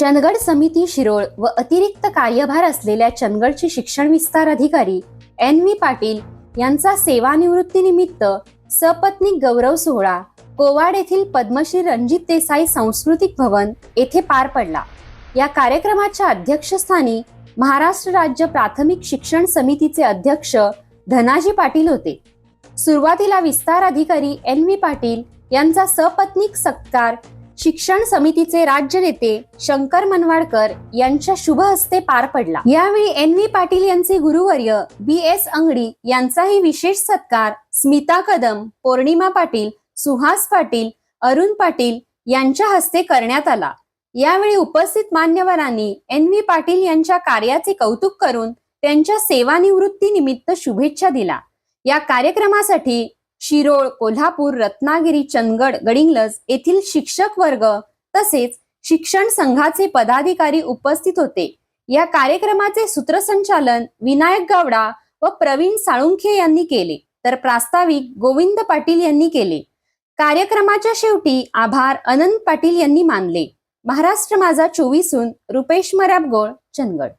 चंदगड समिती शिरोळ व अतिरिक्त कार्यभार असलेल्या चंदगडचे शिक्षण विस्तार अधिकारी एन व्ही पाटील यांचा सेवानिवृत्तीनिमित्त सपत्नीक गौरव सोहळा कोवाड येथील पद्मश्री रणजित देसाई सांस्कृतिक भवन येथे पार पडला. या कार्यक्रमाच्या अध्यक्षस्थानी महाराष्ट्र राज्य प्राथमिक शिक्षण समितीचे अध्यक्ष धनाजी पाटील होते. सुरुवातीला विस्तार अधिकारी एन व्ही पाटील यांचा सपत्नीक सत्कार शिक्षण समितीचे राज्य नेते शंकर मनवाडकर यांच्या शुभ हस्ते पार पडला. यावेळी एन व्ही पाटील यांचे गुरुवर्य बी एस अंगडी यांचाही विशेष सत्कार स्मिता कदम पौर्णिमा पाटील सुहास पाटील अरुण पाटील यांच्या हस्ते करण्यात आला. यावेळी उपस्थित मान्यवरांनी एन व्ही पाटील यांच्या कार्याचे कौतुक करून त्यांच्या सेवानिवृत्ती निमित्त शुभेच्छा दिला या कार्यक्रमासाठी शिरोळ कोल्हापूर रत्नागिरी चंदगड गडिंगलज येथील शिक्षक वर्ग तसेच शिक्षण संघाचे पदाधिकारी उपस्थित होते. या कार्यक्रमाचे सूत्रसंचालन विनायक गावडा व प्रवीण साळुंखे यांनी केले. तर प्रास्ताविक गोविंद पाटील यांनी केले. कार्यक्रमाच्या शेवटी आभार अनंत पाटील यांनी मानले. महाराष्ट्र माझा चोवीसून रुपेश मराबगोळ चंदगड.